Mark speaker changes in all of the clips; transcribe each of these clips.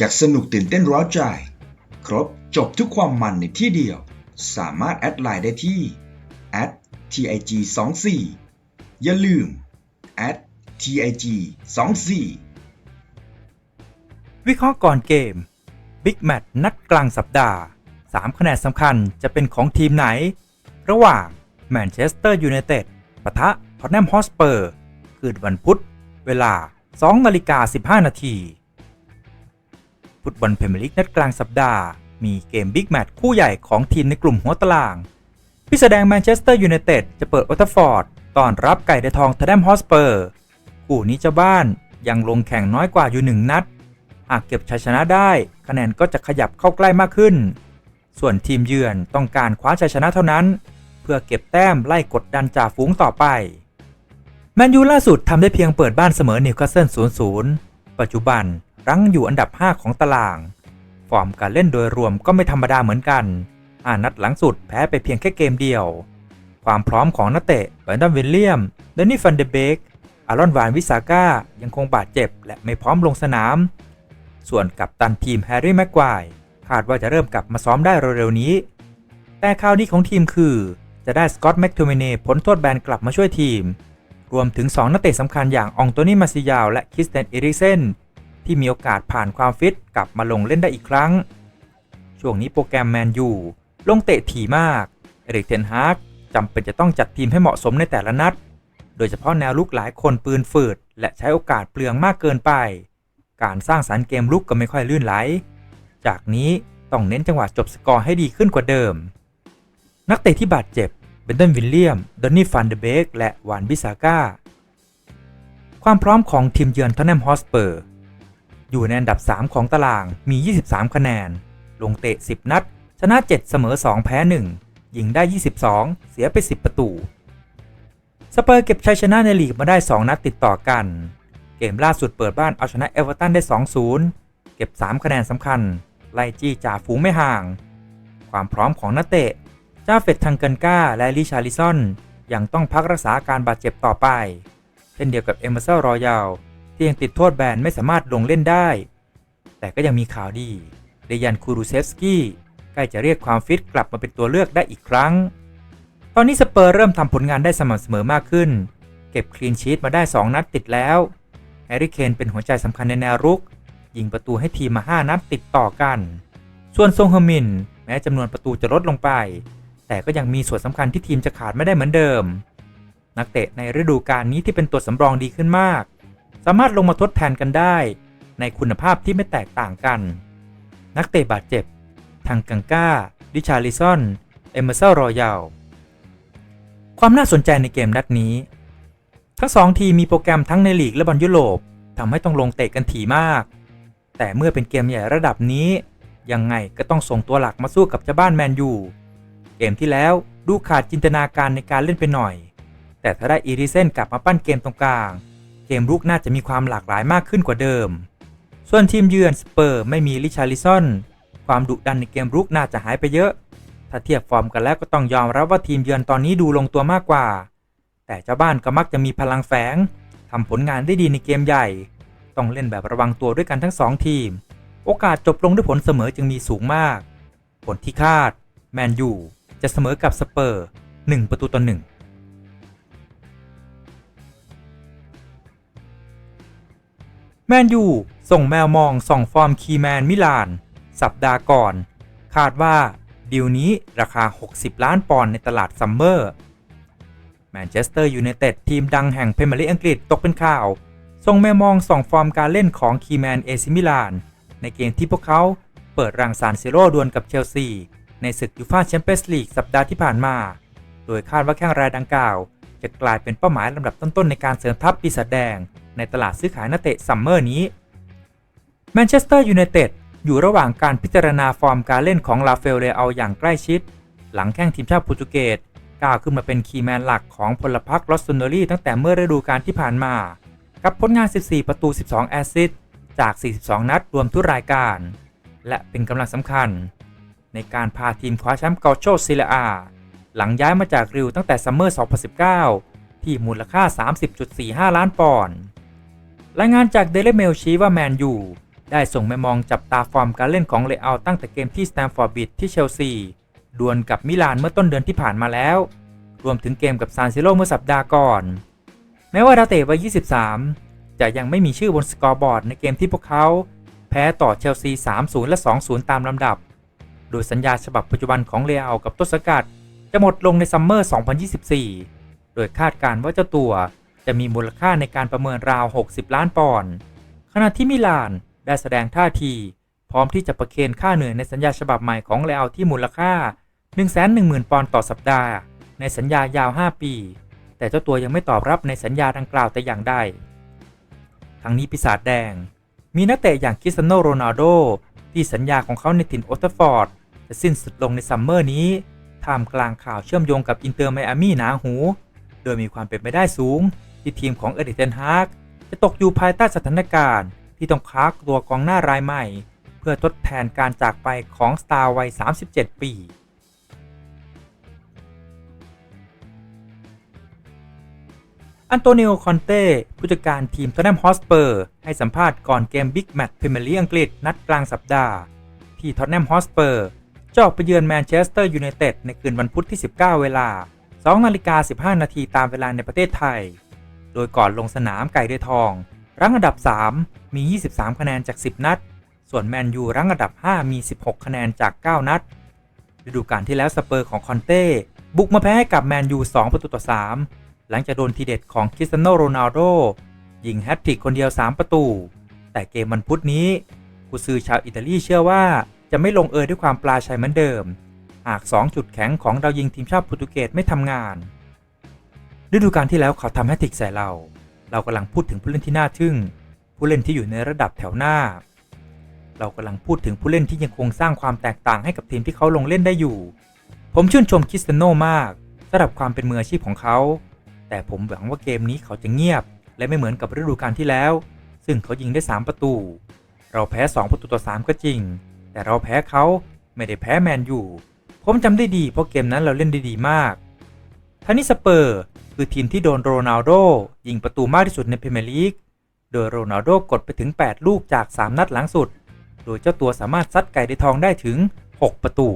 Speaker 1: จากสนุกตื่นเต้นร้าวใจ ครบจบทุกความมันในที่เดียว สามารถแอดไลน์ได้ที่ @tig 2 4อย่าลืม @tig 2 4
Speaker 2: วิเคราะห์ก่อนเกม บิ๊กแมตช์นัดกลางสัปดาห์ 3 คะแนนสำคัญจะเป็นของทีมไหน ระหว่างแมนเชสเตอร์ยูไนเต็ดปะทะพอตแนมฮอสเปอร์ คืนวันพุธ เวลา 2 นาฬิกา 15 นาที ฟุตบอลพรีเมียร์ลีกนัดกลางสัปดาห์ มีเกมบิ๊กแมตช์คู่ใหญ่ของทีมในกลุ่มหัวตารางพิสแดงแมนเชสเตอร์ยูไนเต็ดจะเปิดโอลด์แทัฟอร์ดต้อนรับไก่ในทองทแนมฮอสเปอร์คู่นี้เจ้าบ้านยังลงแข่งน้อยกว่าอยู่หนึ่งนัด หากเก็บชัยชนะได้ คะแนนก็จะขยับเข้าใกล้มากขึ้น ส่วนทีมเยือนต้องการคว้าชัยชนะเท่านั้น เพื่อเก็บแต้มไล่กดดันจ่าฝูงต่อไปแมนยูล่าสุดทำได้เพียงเปิดบ้านเสมอนิวคาสเซิล 0-0 ปัจจุบัน รั้งอยู่อันดับ 5 ของตาราง ฟอร์มการเล่นโดยรวมก็ไม่ธรรมดาเหมือนกันอ่านัดหลังสุดแพ้ไปเพียงแค่เกมเดียว ความพร้อมของนักเตะแบรนดอนวิลเลียมเดนนี่ฟันเดเบกอารอนวานวิสาก้ายังคงบาดเจ็บและไม่พร้อมลงสนาม ส่วนกัปตันทีมแฮร์รี่แม็กควายคาดว่าจะเริ่มกลับมาซ้อมได้เร็วๆนี้ แต่ข่าวดีของทีมคือ จะได้สกอตต์แม็กโทมิเน่พ้นโทษแบนกลับมาช่วยทีม รวมถึง 2 นักเตะสำคัญอย่างอองโตนี่มาซิยาวและคริสเตนเอริกเซน ที่มีโอกาสผ่านความฟิตกลับมาลงเล่นได้อีกครั้ง ช่วงนี้โปรแกรมแมนยูลงเตะถี่มาก เอริกเทนฮากจำเป็นจะต้องจัดทีมให้เหมาะสมในแต่ละนัด โดยเฉพาะแนวลุกหลายคนปืนฝืด และใช้โอกาสเปลืองมากเกินไป การสร้างสรรค์เกมลุกก็ไม่ค่อยลื่นไหล จากนี้ต้องเน้นจังหวะจบสกอร์ให้ดีขึ้นกว่าเดิม นักเตะที่บาดเจ็บเบนเดนวิลเลียม ดอนนี่ฟันเดเบก และวานบิซาก้า ความพร้อมของทีมเยือนทอนแนมฮอสเปอร์ อยู่ในอันดับ 3 ของตารางมี 23 คะแนน ลงเตะ 10 นัด ชนะ 7 เสมอ 2 แพ้ 1 ยิงได้ 22 เสียไป 10 ประตู สเปอร์เก็บชัยชนะในลีกมาได้ 2 นัดติดต่อกัน เกมล่าสุดเปิดบ้านเอาชนะเอเวอร์ตันได้ 2-0 เก็บ 3 คะแนนสำคัญ ไล่จี้จ่าฝูงไม่ห่าง ความพร้อมของนักเตะจ้าเฟตทังเกินก้าและลิชาลิซอนยังต้องพักรักษาอาการบาดเจ็บต่อไป เช่นเดียวกับเอเมอร์เซลรอยัล ที่ยังติดโทษแบนไม่สามารถลงเล่นได้ แต่ก็ยังมีข่าวดีเดยันคูรูเซฟสกี้ใกล้จะเรียกความฟิตกลับมาเป็นตัวเลือกได้อีกครั้ง ตอนนี้สเปอร์เริ่มทำผลงานได้สม่ำเสมอมากขึ้น เก็บคลีนชีตมาได้ 2 นัดติดแล้วแฮร์รี่เคนเป็นหัวใจสำคัญในแนวรุก ยิงประตูให้ทีมมา 5 นัดติดต่อกัน ส่วนซงเฮมิน แม้จำนวนประตูจะลดลงไป แต่ก็ยังมีส่วนสำคัญที่ทีมจะขาดไม่ได้เหมือนเดิม นักเตะในฤดูกาลนี้ที่เป็นตัวสำรองดีขึ้นมาก สามารถลงมาทดแทนกันได้ ในคุณภาพที่ไม่แตกต่างกัน นักเตะบาดเจ็บ ทางกังก้า ดิชาลิซอน เอเมอร์เซลรอยัลความน่าสนใจในเกมนัดนี้ ทั้งสองทีมมีโปรแกรมทั้งในลีกและบอลยุโรปทำให้ต้องลงเตะกันถี่มาก แต่เมื่อเป็นเกมใหญ่ระดับนี้ ยังไงก็ต้องส่งตัวหลักมาสู้กับเจ้าบ้านแมนยูเกมที่แล้วดูขาดจินตนาการในการเล่นไปหน่อย แต่ถ้าได้อีริเซนกลับมาปั้นเกมตรงกลาง เกมรุกน่าจะมีความหลากหลายมากขึ้นกว่าเดิม ส่วนทีมเยือนสเปอร์ไม่มีลิชาลิซอน ความดุดันในเกมรุกน่าจะหายไปเยอะ ถ้าเทียบฟอร์มกันแล้วก็ต้องยอมรับว่าทีมเยือนตอนนี้ดูลงตัวมากกว่า แต่เจ้าบ้านก็มักจะมีพลังแฝงทำผลงานได้ดีในเกมใหญ่ ต้องเล่นแบบระวังตัวด้วยกันทั้งสองทีม โอกาสจบลงด้วยผลเสมอจึงมีสูงมาก ผลที่คาด แมนยูจะเสมอกับสเปอร์ 1 ประตูต่อ1 แมนยูส่งแมวมองส่องฟอร์มคีแมนมิลาน สัปดาห์ก่อน คาดว่าดีลนี้ราคา 60 ล้านปอนด์ในตลาดซัมเมอร์แมนเชสเตอร์ยูไนเต็ดทีมดังแห่งเพรเมียร์ลีกอังกฤษตกเป็นข่าว ส่งแมวมองส่องฟอร์มการเล่นของคีแมนเอซิมิลาน ในเกมที่พวกเขาเปิดรังสารเซโร่ดวลกับเชลซีในศึกยูฟ่าแชมเปี้ยนส์ลีกสัปดาห์ที่ผ่านมา โดยคาดว่าแข้งรายดังกล่าว จะกลายเป็นเป้าหมายลำดับต้นๆในการเสริมทัพปีศาจแดง ในตลาดซื้อขายนักเตะซัมเมอร์นี้แมนเชสเตอร์ยูไนเต็ดอยู่ระหว่างการพิจารณาฟอร์มการเล่นของลาเฟลเลอาอย่างใกล้ชิด หลังแข้งทีมชาติโปรตุเกสก้าวขึ้นมาเป็นคีย์แมนหลักของพลพรรคลอสซนเนอรี่ตั้งแต่เมื่อฤดูกาลที่ผ่านมา กับผลงาน 14 ประตู 12 แอสซิสต์จาก 42 นัดรวมทุกรายการ และเป็นกำลังสำคัญ ในการพาทีมคว้าแชมป์เกาโชซิเลอา หลังย้ายมาจากริวตั้งแต่ซัมเมอร์ 2019 ที่มูลค่า 30.45 ล้านปอนด์รายงานจากเดลเมลชี้ว่าแมนยูได้ส่งแมมองจับตาฟอร์มการเล่นของเลอาตั้งแต่เกมที่สแตมฟอร์ดบิดที่เชลซีดวลกับมิลานเมื่อต้นเดือนที่ผ่านมาแล้ว รวมถึงเกมกับซานซิโรเมื่อสัปดาห์ก่อน แม้ว่าดาวเตะวัย 23 จะยังไม่มีชื่อบนสกอร์บอร์ดในเกมที่พวกเขา แพ้ต่อเชลซี 3-0 และ 2-0 ตามลำดับ โดยสัญญาฉบับปัจจุบันของเลอากับต้นสกัด จะหมดลงในซัมเมอร์ 2024 โดยคาดการณ์ว่าเจ้าตัวจะมีมูลค่าในการประเมินราว 60 ล้านปอนด์ ขณะที่มิลานได้แสดงท่าที พร้อมที่จะประเคนค่าเหนื่อยในสัญญาฉบับใหม่ของเลอาที่มูลค่า 110,000 ปอนด์ต่อสัปดาห์ ในสัญญายาว 5 ปี แต่เจ้าตัวยังไม่ตอบรับในสัญญาดังกล่าวแต่อย่างใด ทั้งนี้ปีศาจแดง มีนักเตะอย่างคริสเตียโนโรนัลโดที่สัญญาของเขาในถิ่นโอตเทฟอร์ดจะสิ้นสุดลงในซัมเมอร์นี้ ท่ามกลางข่าวเชื่อมโยงกับอินเตอร์ไมอามี่หนาหู โดยมีความเป็นไปได้สูง ที่ทีมของเอริกเทนฮากจะตกอยู่ภายใต้สถานการณ์ ที่ต้องค้าตัวกองหน้ารายใหม่ เพื่อทดแทนการจากไปของสตาร์วัย 37 ปีอันโตนิโอ คอนเต้ ผู้จัดการทีม t ท t นมฮอสเปอร์ ให้สัมภาษณ์ก่อนเกมบิ๊กแมตช์พรีเมียร์ลีกอังกฤษนัดกลางสัปดาห์ ที่ t ท t นมฮอสเปอร์ จะออกไปเยือนแมนเชสเตอร์ยูไนเต็ดในคืนวันพุธที่ 19 เวลา 2 นาฬิกา 15 นาทีตามเวลาในประเทศไทย โดยก่อนลงสนามไก่เดือทอง รั้งอันดับ 3 มี 23 คะแนนจาก 10 นัด ส่วนแมนยูรั้งอันดับ 5 มี 16 คะแนนจาก 9 นัด ฤดูกาลที่แล้วสเปอร์ของคอนเต้บุกมาแพ้กับแมนยู 2 ประตูต่อ 3 หลังจากโดนทีเด็ดของคริสเตียโนโรนัลโดยิงแฮตทริกคนเดียว 3 ประตู แต่เกมวันพุธนี้กุซือชาวอิตาลีเชื่อว่า จะไม่ลงเอยด้วยความปลาชัยเหมือนเดิม หาก 2 จุดแข็งของดาวยิงทีมชาติโปรตุเกสไม่ทำงาน ฤดูกาลที่แล้วเขาทำแฮตทริกใส่เรา เรากำลังพูดถึงผู้เล่นที่น่าทึ่ง ผู้เล่นที่อยู่ในระดับแถวหน้า เรากำลังพูดถึงผู้เล่นที่ยังคงสร้างความแตกต่างให้กับทีมที่เขาลงเล่นได้อยู่ ผมชื่นชมคริสเตโนมากสำหรับความเป็นมืออาชีพของเขา แต่ผมหวังว่าเกมนี้เขาจะเงียบ และไม่เหมือนกับฤดูกาลที่แล้ว ซึ่งเขายิงได้ 3 ประตู เราแพ้ 2 ประตูต่อ 3 ก็จริง แต่เราแพ้เขาไม่ได้แพ้แมนยูผมจำได้ดีเพราะเกมนั้นเราเล่นได้ดีมากทานิสเปอร์คือทีมที่โดนโรนัลโดยิงประตูมากที่สุดในพรีเมียร์ลีก โดยโรนัลโดกดไปถึง 8 ลูกจาก 3 นัดหลังสุด โดยเจ้าตัวสามารถซัดไก่ในทองได้ถึง 6 ประตู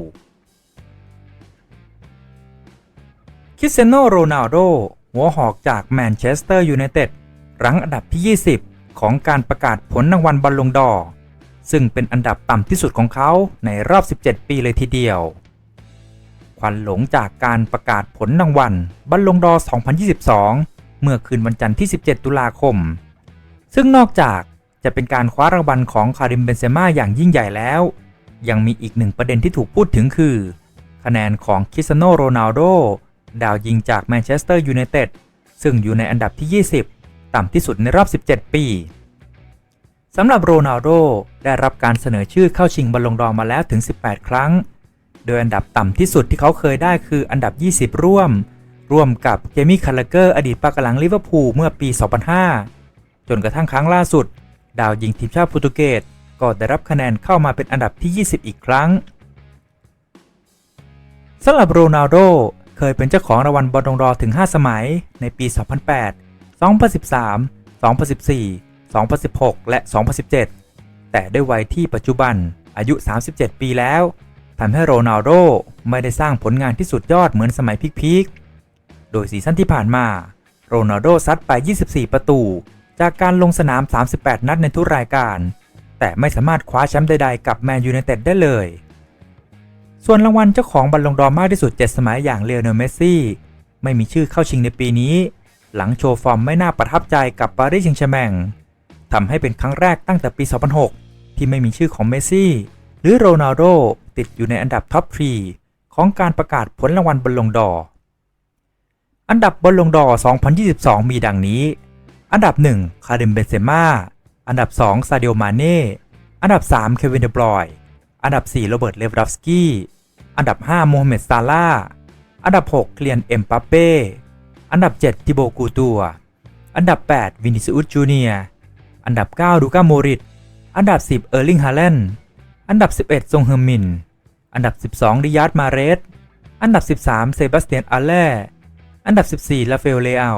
Speaker 2: คิเตียโนโรนัลโดหัวหอกจากแมนเชสเตอร์ยูไนเต็ดรั้งอันดับที่ 20 ของการประกาศผลรางวัลบอลลงดอร์ ซึ่งเป็นอันดับต่ำที่สุดของเขาในรอบ 17 ปีเลยทีเดียว ควันหลงจากการประกาศผลรางวัลบอลลงดอ 2022 เมื่อคืนวันจันทร์ที่ 17 ตุลาคม ซึ่งนอกจากจะเป็นการคว้ารางวัลของคาริมเบนเซม่าอย่างยิ่งใหญ่แล้ว ยังมีอีกหนึ่งประเด็นที่ถูกพูดถึงคือ คะแนนของคริสตียโนโรนัลโดดาวยิงจากแมนเชสเตอร์ยูไนเต็ดซึ่งอยู่ในอันดับที่ 20 ต่ำที่สุดในรอบ 17 ปี สำหรับโรนัลโดได้รับการเสนอชื่อเข้าชิงบอลลงดอร์มาแล้วถึง 18 ครั้ง โดยอันดับต่ำที่สุดที่เขาเคยได้คืออันดับ 20 ร่วม ร่วมกับเจมี่คาร์ลเกอร์อดีตปากหลังลิเวอร์พูลเมื่อปี 2005 จนกระทั่งครั้งล่าสุด ดาวยิงทีมชาติโปรตุเกสก็ได้รับคะแนนเข้ามาเป็นอันดับที่ 20 อีกครั้งสำหรับโรนัลโดเคยเป็นเจ้าของรางวัลบอลลงดอถึง 5 สมัยในปี 2008 2013 2014 2016 และ 2017 แต่ด้วยวัยที่ปัจจุบันอายุ 37 ปีแล้วทำให้โรนัลโดไม่ได้สร้างผลงานที่สุดยอดเหมือนสมัยพีคๆ โดยซีซั่นที่ผ่านมา โรนัลโดซัดไป 24 ประตู จากการลงสนาม 38 นัดในทุกรายการ แต่ไม่สามารถคว้าแชมป์ใดๆ กับแมนยูไนเต็ดได้เลย ส่วนรางวัลเจ้าของบอลลงดอมากที่สุด 7 สมัยอย่างเลโอเนเมสซี่ ไม่มีชื่อเข้าชิงในปีนี้ หลังโชว์ฟอร์มไม่น่าประทับใจกับปารีสแซงต์แชร์แมง ทำให้เป็นครั้งแรกตั้งแต่ปี 2006 ที่ไม่มีชื่อของเมสซี่ หรือโรนัลโดติดอยู่ในอันดับท็อปทรีของการประกาศผลรางวัลบอลลงดอ อันดับบอลลงดอ 2022 มีดังนี้ อันดับ 1 คาริมเบนเซม่า อันดับ 2 ซาเดียมาเน่ อันดับ 3 เควินเดบรอย อันดับ 4 โรเบิร์ต เลฟรัฟสกี้ อันดับ 5 โมฮัมเหม็ด ซาลา อันดับ 6 เคลียน เอ็มปัปเป้ อันดับ 7 ทิโบกูตัว อันดับ 8 วินิซิอุสจูเนียร์ อันดับ 9 ดูก้าโมริต อันดับ 10 เออร์ลิงฮาแลนด์ อันดับ 11ซงเฮอร์มิน อันดับ 12ดิยาร์ดมาเรส อันดับ 13 เซบาสเตียนอาเล่ อันดับ 14 ลาเฟลเลอา